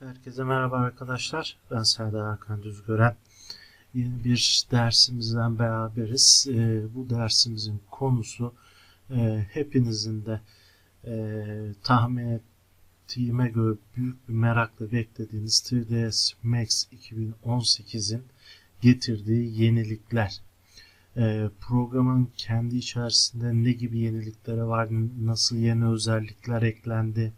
Herkese merhaba arkadaşlar. Ben Serdar Hakan Düzgören. Yeni bir dersimizden beraberiz. Ee, bu dersimizin konusu e, hepinizin de e, tahmin ettiğime göre büyük bir merakla beklediğiniz 3ds Max 2018'in getirdiği yenilikler. E, programın kendi içerisinde ne gibi yenilikleri var, nasıl yeni özellikler eklendi,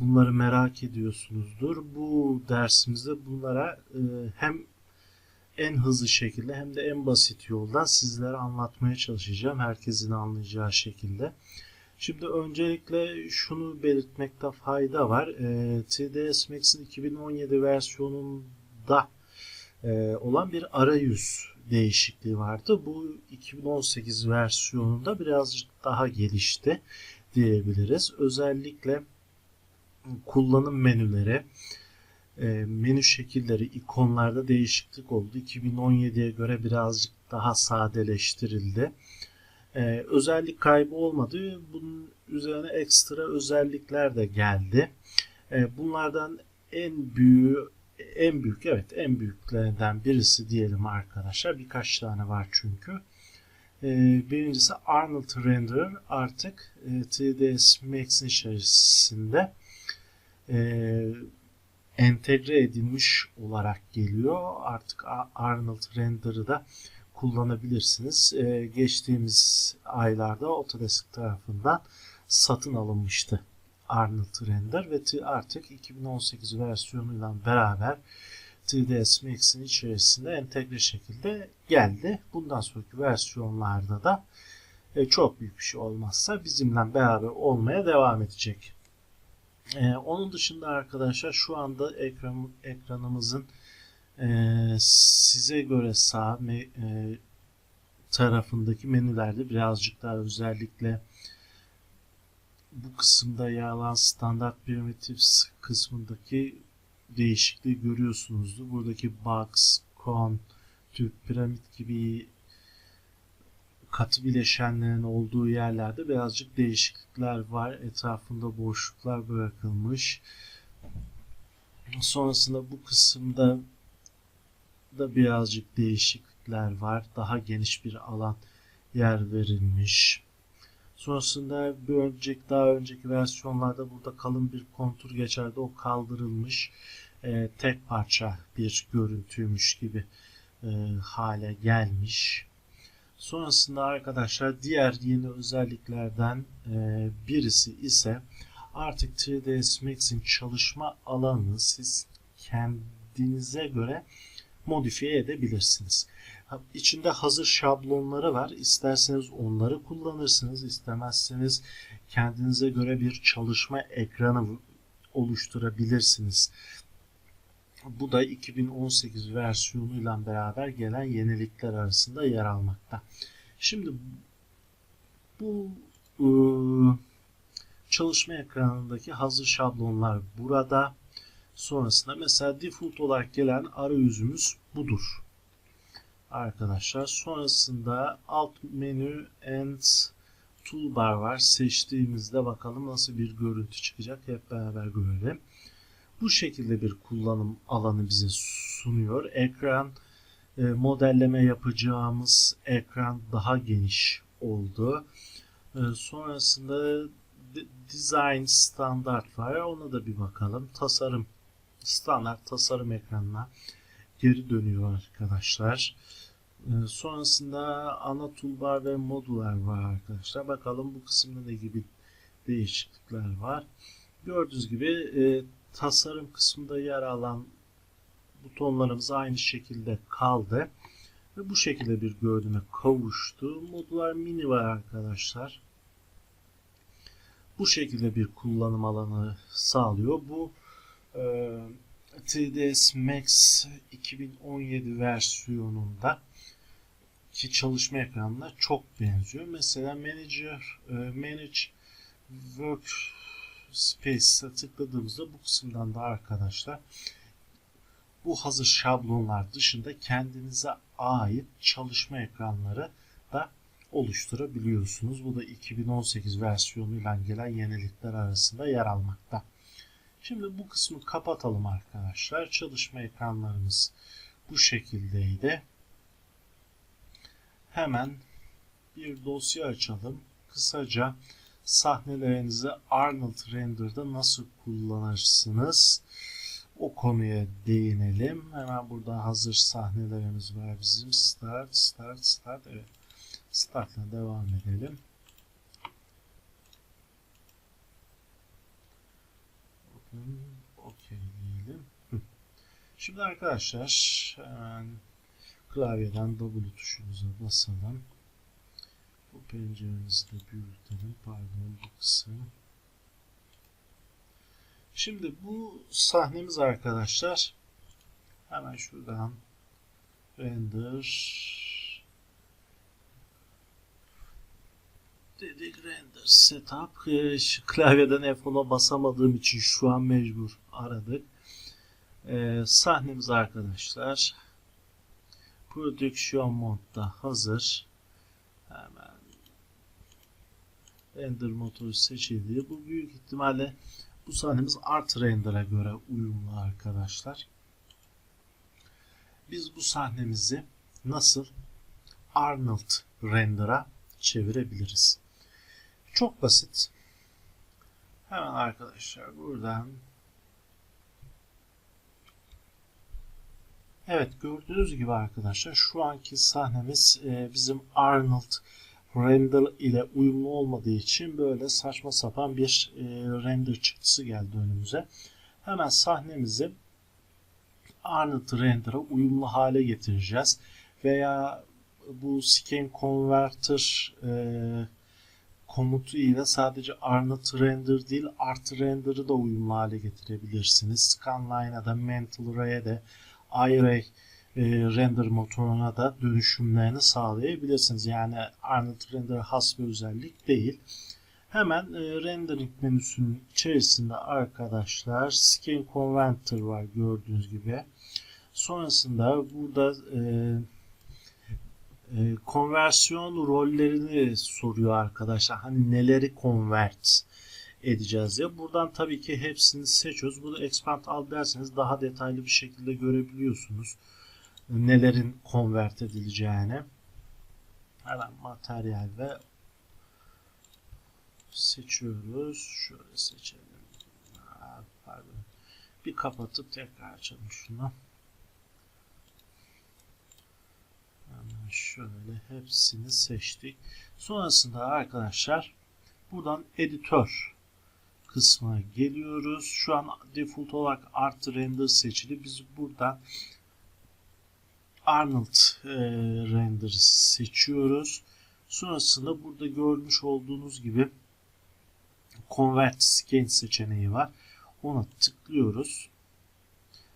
Bunları merak ediyorsunuzdur. Bu dersimizde bunlara e, hem en hızlı şekilde hem de en basit yoldan sizlere anlatmaya çalışacağım. Herkesin anlayacağı şekilde. Şimdi öncelikle şunu belirtmekte fayda var. E, TDS Max'in 2017 versiyonunda e, olan bir arayüz değişikliği vardı. Bu 2018 versiyonunda birazcık daha gelişti diyebiliriz. Özellikle kullanım menüleri, e, menü şekilleri, ikonlarda değişiklik oldu. 2017'ye göre birazcık daha sadeleştirildi. E, özellik kaybı olmadı. Bunun üzerine ekstra özellikler de geldi. E, bunlardan en büyüğü en büyük evet en büyüklerinden birisi diyelim arkadaşlar. Birkaç tane var çünkü. Birincisi Arnold Renderer artık 3ds Max'in içerisinde e, entegre edilmiş olarak geliyor. Artık Arnold Render'ı da kullanabilirsiniz. E, geçtiğimiz aylarda Autodesk tarafından satın alınmıştı Arnold Render ve artık 2018 versiyonuyla beraber 3ds Max'in içerisinde entegre şekilde geldi. Bundan sonraki versiyonlarda da e, çok büyük bir şey olmazsa bizimle beraber olmaya devam edecek. Ee, onun dışında arkadaşlar şu anda ekran, ekranımızın e, size göre sağ me, e, tarafındaki menülerde birazcık daha özellikle bu kısımda yer alan standart primitif kısmındaki değişikliği görüyorsunuzdur. Buradaki box, con, tüp, piramit gibi katı bileşenlerin olduğu yerlerde birazcık değişiklikler var. Etrafında boşluklar bırakılmış. Sonrasında bu kısımda da birazcık değişiklikler var. Daha geniş bir alan yer verilmiş. Sonrasında bir önceki daha önceki versiyonlarda burada kalın bir kontur geçerdi. O kaldırılmış. E, tek parça bir görüntüymüş gibi e, hale gelmiş. Sonrasında arkadaşlar diğer yeni özelliklerden e, birisi ise artık 3ds Max'in çalışma alanını siz kendinize göre modifiye edebilirsiniz. İçinde hazır şablonları var. İsterseniz onları kullanırsınız. İstemezseniz kendinize göre bir çalışma ekranı oluşturabilirsiniz. Bu da 2018 versiyonuyla beraber gelen yenilikler arasında yer almakta. Şimdi bu e, çalışma ekranındaki hazır şablonlar burada. Sonrasında mesela default olarak gelen arayüzümüz budur. Arkadaşlar sonrasında alt menü and toolbar var. Seçtiğimizde bakalım nasıl bir görüntü çıkacak. Hep beraber görelim bu şekilde bir kullanım alanı bize sunuyor. Ekran e, modelleme yapacağımız ekran daha geniş oldu. E, sonrasında design standart var. Ona da bir bakalım. Tasarım standart tasarım ekranına geri dönüyor arkadaşlar. E, sonrasında ana toolbar ve modüler var arkadaşlar. Bakalım bu kısımda ne gibi değişiklikler var. Gördüğünüz gibi tasarım kısmında yer alan butonlarımız aynı şekilde kaldı. Ve bu şekilde bir görünüme kavuştu. Modular mini var arkadaşlar. Bu şekilde bir kullanım alanı sağlıyor. Bu e, 3ds Max 2017 versiyonunda ki çalışma ekranına çok benziyor. Mesela Manager, e, Manage Work Space'e tıkladığımızda bu kısımdan da arkadaşlar bu hazır şablonlar dışında kendinize ait çalışma ekranları da oluşturabiliyorsunuz. Bu da 2018 versiyonuyla gelen yenilikler arasında yer almakta. Şimdi bu kısmı kapatalım arkadaşlar. Çalışma ekranlarımız bu şekildeydi. Hemen bir dosya açalım. Kısaca sahnelerinizi Arnold Render'da nasıl kullanırsınız? O konuya değinelim. Hemen burada hazır sahnelerimiz var bizim. Start, start, start. Evet. Start'la devam edelim. Bakın, okey diyelim. Şimdi arkadaşlar hemen klavyeden W tuşumuza basalım. De büyütelim. Pardon bu kısım. Şimdi bu sahnemiz arkadaşlar hemen şuradan render dedik render setup klavyeden F10'a basamadığım için şu an mecbur aradık. Ee, sahnemiz arkadaşlar prodüksiyon modda hazır. Hemen render motoru seçildi. Bu büyük ihtimalle bu sahnemiz art render'a göre uyumlu arkadaşlar. Biz bu sahnemizi nasıl Arnold render'a çevirebiliriz? Çok basit. Hemen arkadaşlar buradan Evet gördüğünüz gibi arkadaşlar şu anki sahnemiz e, bizim Arnold render ile uyumlu olmadığı için böyle saçma sapan bir e, render çıktısı geldi önümüze. Hemen sahnemizi Arnold render'a uyumlu hale getireceğiz. Veya bu scan converter e, komutu ile sadece Arnold render değil Art render'ı da uyumlu hale getirebilirsiniz. Scanline'a da Mental Ray'e de iRay e, render motoruna da dönüşümlerini sağlayabilirsiniz. Yani Arnold Render has bir özellik değil. Hemen e, rendering menüsünün içerisinde arkadaşlar Scan Converter var gördüğünüz gibi. Sonrasında burada e, e, konversiyon rollerini soruyor arkadaşlar. Hani neleri convert edeceğiz ya. Buradan tabii ki hepsini seçiyoruz. Bunu expand al derseniz daha detaylı bir şekilde görebiliyorsunuz. Nelerin convert edileceğini. Hemen materyal ve seçiyoruz. Şöyle seçelim. Ha, pardon. Bir kapatıp tekrar açalım şunu. Hemen şöyle hepsini seçtik. Sonrasında arkadaşlar buradan editör kısmına geliyoruz. Şu an default olarak Art Render seçili. Biz buradan Arnold e, Render seçiyoruz. Sonrasında burada görmüş olduğunuz gibi Convert Scan seçeneği var. Ona tıklıyoruz.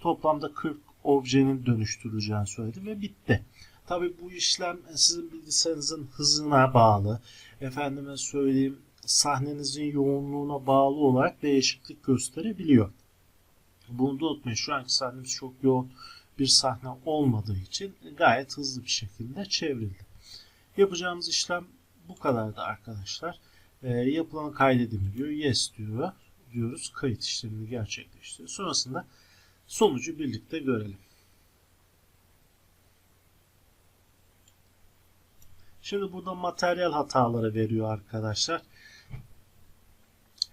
Toplamda 40 objenin dönüştürüleceğini söyledi ve bitti. Tabi bu işlem sizin bilgisayarınızın hızına bağlı. Efendime söyleyeyim sahnenizin yoğunluğuna bağlı olarak değişiklik gösterebiliyor. Bunu da unutmayın. Şu anki sahnemiz çok yoğun bir sahne olmadığı için gayet hızlı bir şekilde çevrildi. Yapacağımız işlem bu kadardı arkadaşlar. E, yapılanı kaydedin diyor. Yes diyor. Diyoruz. Kayıt işlemini gerçekleştiriyor. Sonrasında sonucu birlikte görelim. Şimdi burada materyal hataları veriyor arkadaşlar.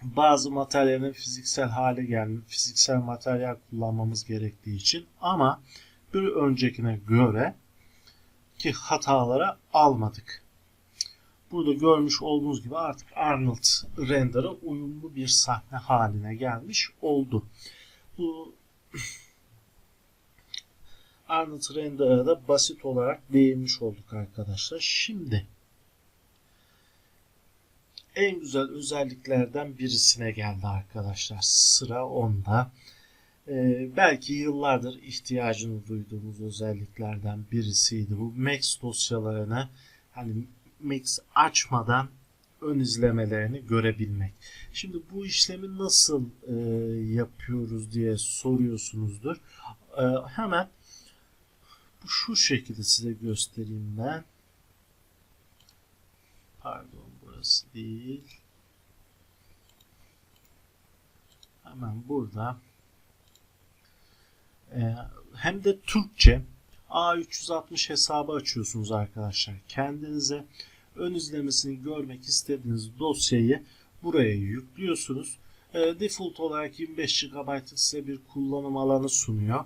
Bazı materyalin fiziksel hale gelmiş, fiziksel materyal kullanmamız gerektiği için ama bir öncekine göre ki hatalara almadık. Burada görmüş olduğunuz gibi artık Arnold render'a uyumlu bir sahne haline gelmiş oldu. Bu Arnold render'a da basit olarak değinmiş olduk arkadaşlar. Şimdi en güzel özelliklerden birisine geldi arkadaşlar. Sıra onda. Ee, belki yıllardır ihtiyacını duyduğumuz özelliklerden birisiydi. Bu Max dosyalarını hani Max açmadan ön izlemelerini görebilmek. Şimdi bu işlemi nasıl e, yapıyoruz diye soruyorsunuzdur. E, hemen şu şekilde size göstereyim ben. Pardon burası değil. Hemen burada e, hem de Türkçe A360 hesabı açıyorsunuz arkadaşlar. Kendinize ön izlemesini görmek istediğiniz dosyayı buraya yüklüyorsunuz. E, default olarak 25 GB size bir kullanım alanı sunuyor.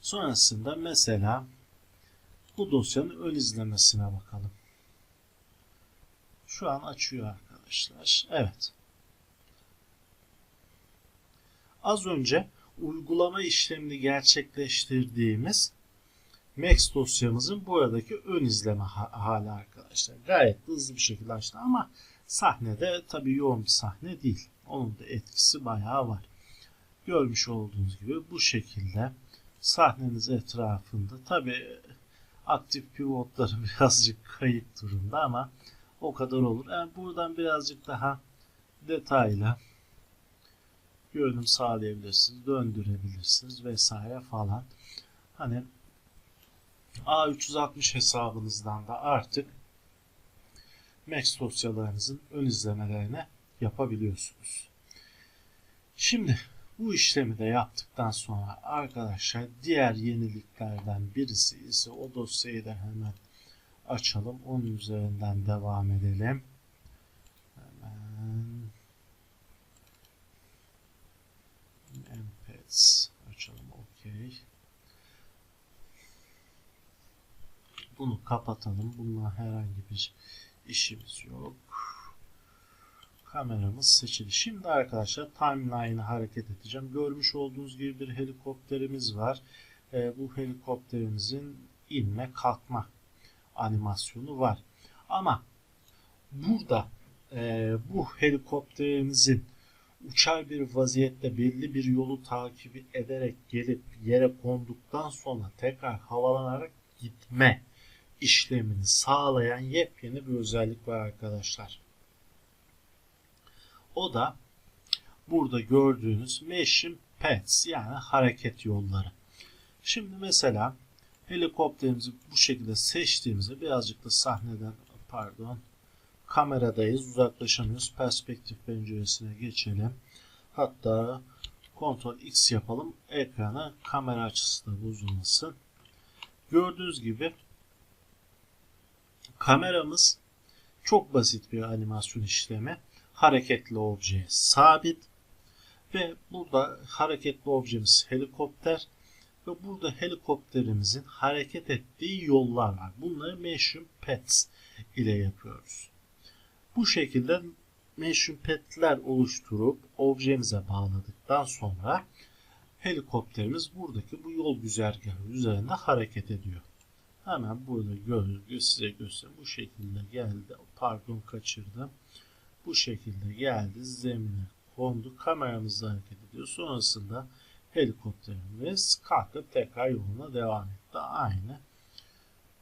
Sonrasında mesela bu dosyanın ön izlemesine bakalım. Şu an açıyor arkadaşlar. Evet. Az önce uygulama işlemini gerçekleştirdiğimiz Max dosyamızın buradaki ön izleme hali arkadaşlar. Gayet hızlı bir şekilde açtı ama sahnede tabii yoğun bir sahne değil. Onun da etkisi bayağı var. Görmüş olduğunuz gibi bu şekilde sahneniz etrafında tabii aktif pivotları birazcık kayıp durumda ama o kadar olur. Yani buradan birazcık daha detaylı görünüm sağlayabilirsiniz, döndürebilirsiniz vesaire falan. Hani A360 hesabınızdan da artık Max dosyalarınızın ön izlemelerini yapabiliyorsunuz. Şimdi bu işlemi de yaptıktan sonra arkadaşlar diğer yeniliklerden birisi ise o dosyayı da hemen açalım. Onun üzerinden devam edelim. Hemen Embeds açalım. Okey. Bunu kapatalım. Bununla herhangi bir işimiz yok. Kameramız seçili. Şimdi arkadaşlar timeline'ı hareket edeceğim. Görmüş olduğunuz gibi bir helikopterimiz var. E, bu helikopterimizin inme kalkma animasyonu var. Ama burada e, bu helikopterimizin uçar bir vaziyette belli bir yolu takip ederek gelip yere konduktan sonra tekrar havalanarak gitme işlemini sağlayan yepyeni bir özellik var arkadaşlar. O da burada gördüğünüz Motion Paths yani hareket yolları. Şimdi mesela helikopterimizi bu şekilde seçtiğimizde birazcık da sahneden pardon kameradayız uzaklaşamıyoruz. Perspektif penceresine geçelim. Hatta Ctrl X yapalım. Ekrana kamera açısı da bozulmasın. Gördüğünüz gibi kameramız çok basit bir animasyon işlemi. Hareketli obje sabit ve burada hareketli objemiz helikopter ve burada helikopterimizin hareket ettiği yollar var. Bunları Motion Paths ile yapıyoruz. Bu şekilde Motion Path'ler oluşturup objemize bağladıktan sonra helikopterimiz buradaki bu yol güzergahı üzerinde hareket ediyor. Hemen burada gör, size göstereyim. Bu şekilde geldi. Pardon kaçırdım. Bu şekilde geldi. Zemine kondu. Kameramız da hareket ediyor. Sonrasında helikopterimiz kalkıp tekrar yoluna devam etti. Aynı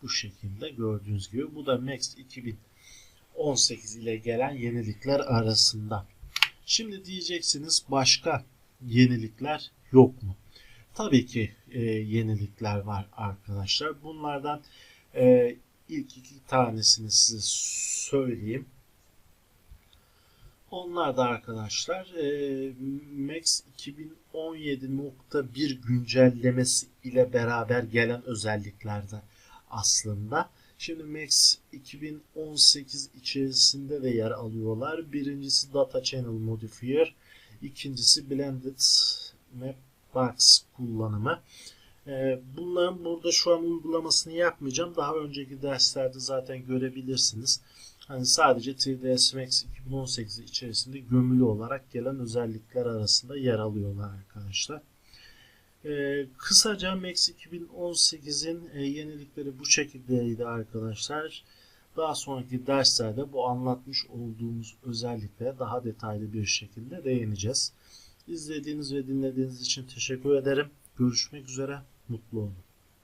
bu şekilde gördüğünüz gibi. Bu da Max 2018 ile gelen yenilikler arasında. Şimdi diyeceksiniz başka yenilikler yok mu? Tabii ki e, yenilikler var arkadaşlar. Bunlardan e, ilk iki tanesini size söyleyeyim. Onlar da arkadaşlar e, Max 2017.1 güncellemesi ile beraber gelen özelliklerde aslında. Şimdi Max 2018 içerisinde de yer alıyorlar. Birincisi Data Channel Modifier, ikincisi Blended Map Box kullanımı. Ee, bunların burada şu an uygulamasını yapmayacağım. Daha önceki derslerde zaten görebilirsiniz. Hani sadece 3ds Max 2018 içerisinde gömülü olarak gelen özellikler arasında yer alıyorlar arkadaşlar. Ee, kısaca Max 2018'in e, yenilikleri bu şekildeydi arkadaşlar. Daha sonraki derslerde bu anlatmış olduğumuz özelliklere daha detaylı bir şekilde değineceğiz. İzlediğiniz ve dinlediğiniz için teşekkür ederim. Görüşmek üzere. Mutlu olun.